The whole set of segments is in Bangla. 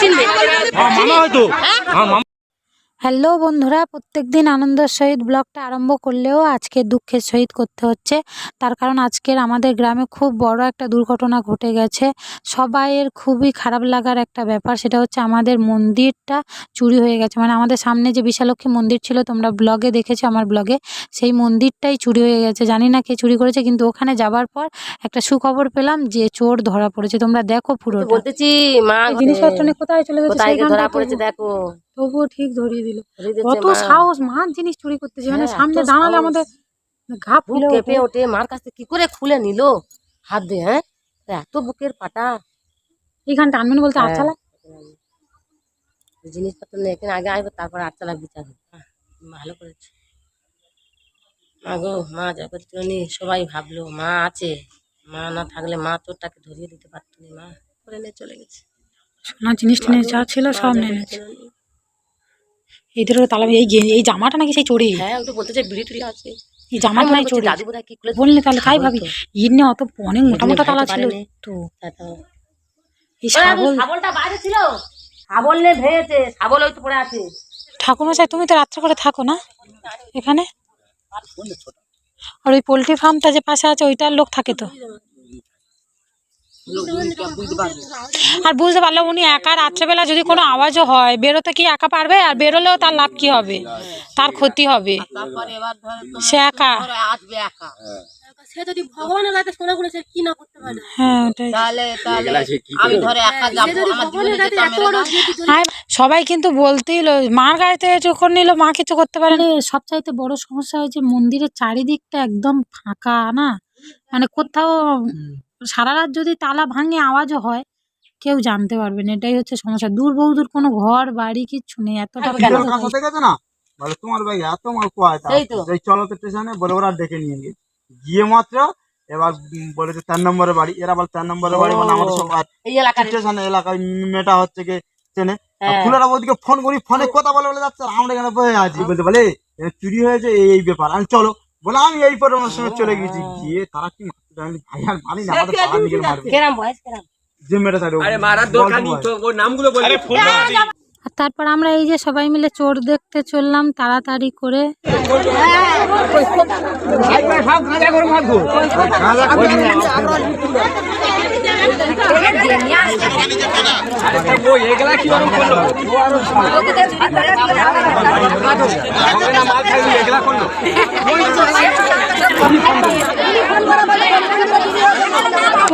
চিনবে মামা হয়তো। আমার মামা হ্যালো বন্ধুরা প্রত্যেকদিন আনন্দের সহিত ব্লগটা আরম্ভ করলেও আজকে দুঃখের সহিত করতে হচ্ছে। তার কারণ আজকের আমাদের গ্রামে খুব বড় একটা দুর্ঘটনা ঘটে গেছে। সবাইয়ের খুবই খারাপ লাগার একটা ব্যাপার সেটা হচ্ছে আমাদের মন্দিরটা চুরি হয়ে গেছে। মানে আমাদের সামনে যে বিশালক্ষী মন্দির ছিল তোমরা ব্লগে দেখেছ আমার ব্লগে সেই মন্দিরটাই চুরি হয়ে গেছে। জানি না কে চুরি করেছে কিন্তু ওখানে যাবার পর একটা সুখবর পেলাম যে চোর ধরা পড়েছে। তোমরা দেখো পুরো বলতেছি মা জিনিসপত্র নিয়ে কোথায় চলে গেছে? ধরা পড়েছে দেখো। তবুও ঠিক ধরিয়ে দিল। কত সাহস মার জিনিস চুরি করতেছে মানে হ্যাঁ, সামনে দাঁড়ালে আমাদের ঘা ফুলে কেঁপে ওঠে। মার কাছ কি করে খুলে নিল? হাত দিয়ে হ্যাঁ? এত বুকের পাটা। এইখানটা আনবেন বলতে হ্যাঁ। আচ্ছা জিনিসপত্র নিয়ে এখানে আগে আসব তারপর আটটা লাগবে বিচার ভালো করেছে। মা গো মা জগৎজনী সবাই ভাবলো মা আছে। মা না থাকলে মা চোরটাকে ধরিয়ে দিতে পারতো মা। করে নিয়ে চলে গেছে। সোনার জিনিস টিনিস যা ছিল সব নিয়ে এদেরও তালা এই এই জামাটা নাকি সেই চোরে হ্যাঁ বলতে চাই বিড়ি টুড়ি আছে। এই জামাটা নাকি চোরে দাদু বোধহয় কি খুলে বললে তাহলে তাই ভাবি হয়তো। নিয়ে অত অনেক মোটা মোটা তালা ছিল পারেনি। তো এই ওই শাবলটা বাইরে ছিল। শাবল নিয়ে শাবল ওই তো পড়ে আছে। ঠাকুরমশাই তুমি তো রাত্রে করে থাকো না এখানে? আর ওই পোলট্রি ফার্মটা যে পাশে আছে ওইটার লোক থাকে তো। আর বুঝতে পারলে উনি একা রাত্রেবেলা যদি কোনো আওয়াজও হয় বেরোতে কি একা পারবে? আর বেরোলেও তার লাভ কি হবে? তার ক্ষতি হবে। সে একা। পারে? হ্যাঁ সবাই কিন্তু বলতেই লো মার গাড়িতে যখন নিল মা কিছু করতে পারেনি সবচাইতে বড় সমস্যা হয়েছে মন্দিরের চারিদিকটা একদম ফাঁকা না? মানে কোথাও সারা রাত যদি তালা ভাঙে আওয়াজও হয় কেউ জানতে পারবে না। এটাই হচ্ছে সমস্যা। দূর বহুদূর কোনো ঘর বাড়ি কিচ্ছু নেই। এতটা না? বলে তোমার ভাই এত মাল কোয়ায় এই চলো তো স্টেশনে বলে ওরা ডেকে নিয়ে গেছে। গিয়ে মাত্র এবার বলেছে চার নম্বরের বাড়ি। এরা বলে চার নম্বরের বাড়ি? মানে আমাদের সব এই স্টেশনে এলাকায় মেটা হচ্ছে কি চেনে? হ্যাঁ। ফুলেরা ওদিকে ফোন করি ফোনে কথা বলে বলে যাচ্ছে আমরা এখানে বসে আছি? বলতে বলে চুরি হয়েছে এই এই ব্যাপার। আমি চলো। বলে আমি এই পরে সঙ্গে চলে গেছি। গিয়ে তারা কি তারপর আমরা এই যে সবাই মিলে চোর দেখতে চললাম তাড়াতাড়ি করে। সব গাঁজা করে মারবো ও এগুলা কি করল হবে না মাল খাইনি এগুলা করল ও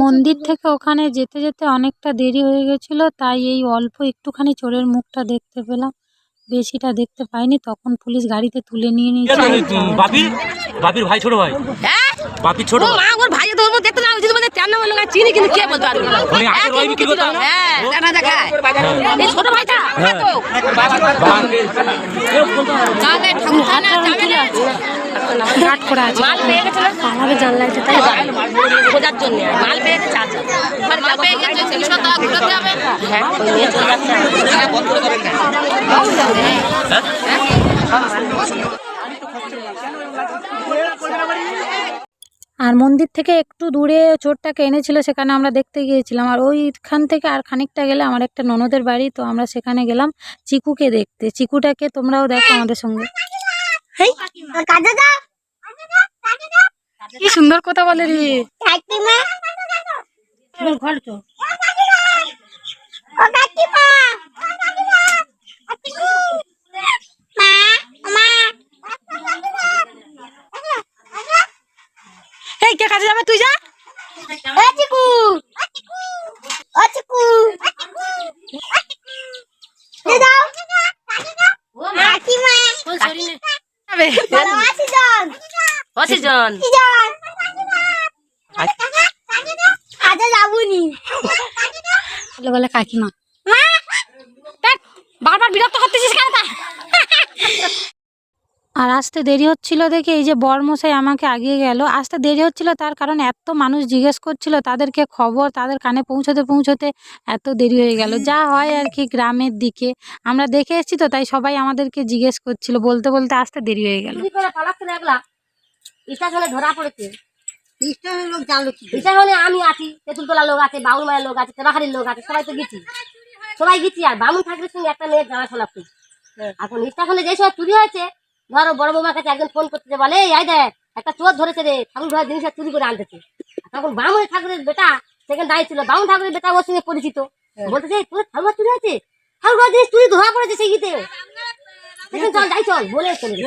মন্দির থেকে ওখানে যেতে যেতে অনেকটা দেরি হয়ে গেছিল, তাই এই অল্প একটুখানি চোরের মুখটা দেখতে পেলাম। বেশিটা দেখতে পাইনি তখন পুলিশ গাড়িতে তুলে নিয়ে নিয়েছে বাপি বাপির ভাই ছোট ভাই বাপি বাপির ছোট মা ওর ভাই তো ওর দেখতে না যদি মানে চার নাম লোক চিনি কিন্তু কে বলতে পারবে না ওই আখের রয় বিক্রি করতে না? হ্যাঁ দেখা দেখায় এই ছোট ভাইটা হ্যাঁ তো মাল পেয়ে গেছে খোঁজার জন্য মাল পেয়ে গেছে আচ্ছা মাল পেয়ে গেছে হ্যাঁ। আর মন্দির থেকে একটু দূরে চোরটাকে এনেছিল সেখানে আমরা দেখতে গিয়েছিলাম। আর ওইখান থেকে আর খানিকটা গেলে আমার একটা ননদের বাড়ি তো আমরা সেখানে গেলাম চিকুকে দেখতে। চিকুটাকে তোমরাও দেখো আমাদের সঙ্গে। কি সুন্দর কথা বলে রে। ঘর তো ও কাকিমা মা মা এই কে কাজে যাবে? তুই যা। চিকু। ও চিকু দাও অসিজন জন। কাজে যাবুনি। বলে বলে কাকিমা। দেখ, বারবার বিরক্ত করতেছিস কেন তা? আর আসতে দেরি হচ্ছিল দেখে এই যে বরমশাই আমাকে আগিয়ে গেল। আসতে দেরি হচ্ছিল তার কারণ এত মানুষ জিজ্ঞেস করছিল তাদেরকে খবর তাদের কানে পৌঁছতে পৌঁছতে এত দেরি হয়ে গেল। যা হয় আর কি গ্রামের দিকে। আমরা দেখে এসেছি তো তাই সবাই আমাদেরকে জিজ্ঞেস করছিল। বলতে বলতে আসতে দেরি হয়ে গেল। করে ধরা পড়েছে। লোক জানলো কি? স্টেশনে আমি আছি তেঁতুলতলা লোক আছে বাউল মায়ের লোক আছে তেবাহারির লোক আছে সবাই তো গেছি। সবাই গেছি আর বামুন ঠাকুরের সঙ্গে একটা মেয়ের জানাশোনা খুব। এখন স্টেশনে যে সময় চুরি হয়েছে ধরো বড় বৌমার কাছে একজন ফোন করতেছে বলে এই দেখ একটা চোর ধরেছে রে ঠাকুর ঘরের জিনিসটা চুরি করে আনতেছে। তখন বামুন ঠাকুরের বেটা সেখানে দাঁড়িয়ে ছিল বামুন ঠাকুরের বেটা ওর সঙ্গে পরিচিত। বলতেছে "এই, তোর ঠাকুর চুরি হয়েছে? ঠাকুর ঘরের জিনিস চুরি ধোয়া পড়েছে সেই গীতে। চল যাই চল বলে চলে গেছে।